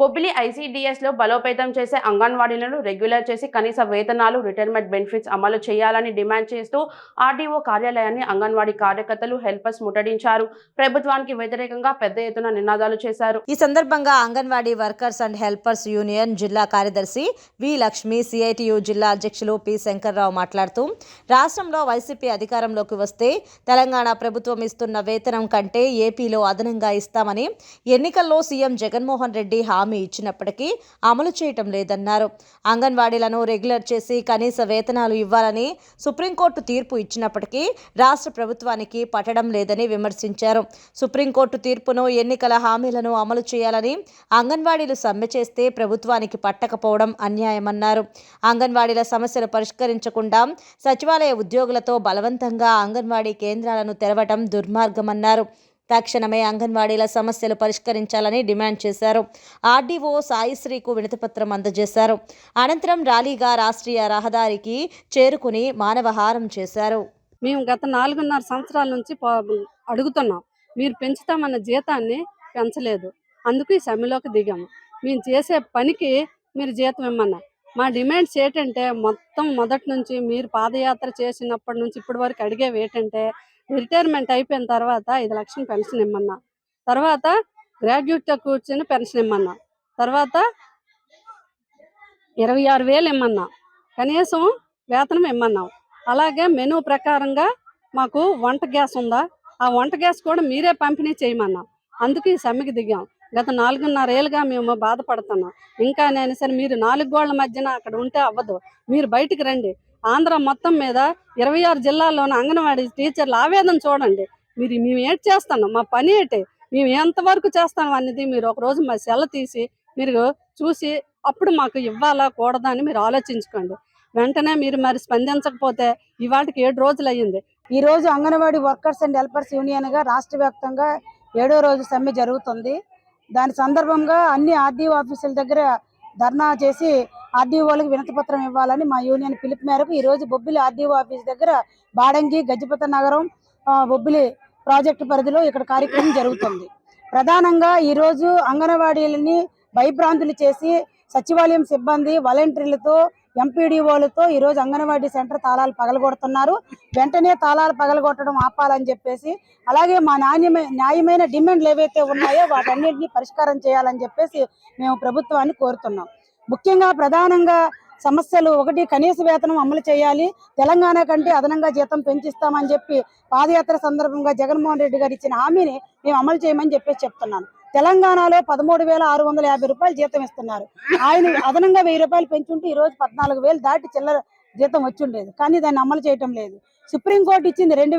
బొబ్బిలి ఐసీడీఎస్లో బలోపేతం చేసే అంగన్వాడీలను రెగ్యులర్ చేసి కనీస వేతనాలు రిటైర్మెంట్ బెనిఫిట్స్ అమలు చేయాలని డిమాండ్ చేస్తూ ఆర్డీఓ కార్యాలయాన్ని అంగన్వాడీ కార్యకర్తలు హెల్పర్స్ ముట్టడించారు. ప్రభుత్వానికి వ్యతిరేకంగా పెద్ద ఎత్తున నినాదాలు చేశారు. ఈ సందర్భంగా anganwadi workers and helpers union జిల్లా కార్యదర్శి వి లక్ష్మి సిఐటియు జిల్లా అధ్యక్షులు పి శంకర్రావు మాట్లాడుతూ రాష్ట్రంలో వైసీపీ అధికారంలోకి వస్తే తెలంగాణ ప్రభుత్వం ఇస్తున్న వేతనం కంటే ఏపీలో అదనంగా ఇస్తామని ఎన్నికల్లో సీఎం జగన్మోహన్ రెడ్డి హామీ ఇచ్చినప్పటికీ అమలు చేయటం లేదన్నారు. అంగన్వాడీలను రెగ్యులర్ చేసి కనీస వేతనాలు ఇవ్వాలని సుప్రీంకోర్టు తీర్పు ఇచ్చినప్పటికీ రాష్ట్ర ప్రభుత్వానికి పట్టడం లేదని విమర్శించారు. సుప్రీంకోర్టు తీర్పును ఎన్నికల హామీలను అమలు చేయాలని అంగన్వాడీలు సమ్మె చేస్తే ప్రభుత్వానికి పట్టకపోవడం అన్యాయమన్నారు. అంగన్వాడీల సమస్యలు పరిష్కరించకుండా సచివాలయ ఉద్యోగులతో బలవంతంగా అంగన్వాడీ కేంద్రాలను తెరవడం దుర్మార్గమన్నారు. తక్షణమే అంగన్వాడీల సమస్యలు పరిష్కరించాలని డిమాండ్ చేశారు. ఆర్డీఓ సాయిశ్రీకు వినతిపత్రం అందజేశారు. అనంతరం ర్యాలీగా రాష్ట్రీయ రహదారికి చేరుకుని మానవహారం చేశారు. మేము గత నాలుగున్నర సంవత్సరాల నుంచి అడుగుతున్నాం. మీరు పెంచుతామన్న జీతాన్ని పెంచలేదు. అందుకు ఈ సమ్మెలోకి దిగాము. మేము చేసే పనికి మీరు జీతం ఇమ్మన్నా మా డిమాండ్స్ ఏంటంటే మొత్తం మొదటి నుంచి మీరు పాదయాత్ర చేసినప్పటి నుంచి ఇప్పటి వరకు అడిగేవి ఏంటంటే రిటైర్మెంట్ అయిపోయిన తర్వాత ఐదు లక్షలు పెన్షన్ ఇమ్మన్నా. తర్వాత గ్రాడ్యుయేట్తో కూర్చొని పెన్షన్ ఇమ్మన్నా. తర్వాత ఇరవై ఆరు వేలు ఇమ్మన్నా. కనీసం వేతనం ఇమ్మన్నాం. అలాగే మెనూ ప్రకారంగా మాకు వంట గ్యాస్ ఉందా? ఆ వంట గ్యాస్ కూడా మీరే పంపిణీ చేయమన్నాం. అందుకు ఈ సమ్మెకి దిగాం. గత నాలుగున్నర ఏళ్ళుగా మేము బాధపడుతున్నాం. ఇంకా నేను సరే మీరు నాలుగు గోళ్ళ మధ్యన అక్కడ ఉంటే అవ్వదు. మీరు బయటికి రండి. ఆంధ్ర మొత్తం మీద ఇరవై ఆరు జిల్లాల్లోని అంగన్వాడీ టీచర్లు ఆవేదన చూడండి. మీరు మేము ఏంటి చేస్తున్నాం? మా పని ఏంటి? మేము ఎంతవరకు చేస్తాం అనేది మీరు ఒక రోజు మా సెల్ల తీసి మీరు చూసి అప్పుడు మాకు ఇవ్వాలా కూడదా అని మీరు ఆలోచించుకోండి. వెంటనే మీరు మరి స్పందించకపోతే ఇవాటికి ఏడు రోజులు అయ్యింది. ఈ రోజు అంగన్వాడీ వర్కర్స్ అండ్ హెల్పర్స్ యూనియన్గా రాష్ట్ర వ్యాప్తంగా ఏడో రోజు సమ్మె జరుగుతుంది. దాని సందర్భంగా అన్ని ఆర్డీఓ ఆఫీసుల దగ్గర ధర్నా చేసి ఆర్డీఓలకు వినతిపత్రం ఇవ్వాలని మా యూనియన్ పిలుపు మేరకు ఈ రోజు బొబ్బిలి ఆర్డీఓ ఆఫీస్ దగ్గర బాడంగి గజపత నగరం బొబ్బిలి ప్రాజెక్టు పరిధిలో ఇక్కడ కార్యక్రమం జరుగుతుంది. ప్రధానంగా ఈ రోజు అంగన్వాడీలని భయభ్రాంతులు చేసి సచివాలయం సిబ్బంది వాలంటీర్లతో ఎంపీడీఓలతో ఈ రోజు అంగన్వాడీ సెంటర్ తాళాలు పగలగొడుతున్నారు. వెంటనే తాళాలు పగలగొట్టడం ఆపాలని చెప్పేసి అలాగే మా నాణ్యమైన న్యాయమైన డిమాండ్లు ఏవైతే ఉన్నాయో వాటన్నిటిని పరిష్కారం చేయాలని చెప్పేసి మేము ప్రభుత్వాన్ని కోరుతున్నాం. ముఖ్యంగా ప్రధానంగా సమస్యలు ఒకటి కనీస వేతనం అమలు చేయాలి. తెలంగాణ కంటే అదనంగా జీతం పెంచిస్తామని చెప్పి పాదయాత్ర సందర్భంగా జగన్మోహన్ రెడ్డి గారు ఇచ్చిన హామీని మేము అమలు చేయమని చెప్పేసి చెప్తున్నాను. తెలంగాణలో పదమూడు వేల ఆరు వందల యాభై రూపాయలు జీతం ఇస్తున్నారు. ఆయన అదనంగా వెయ్యి రూపాయలు పెంచుంటే ఈ రోజు పద్నాలుగు వేలు దాటి చిల్లర జీతం వచ్చి ఉండేది. కానీ దాన్ని అమలు చేయటం లేదు. సుప్రీంకోర్టు ఇచ్చింది రెండు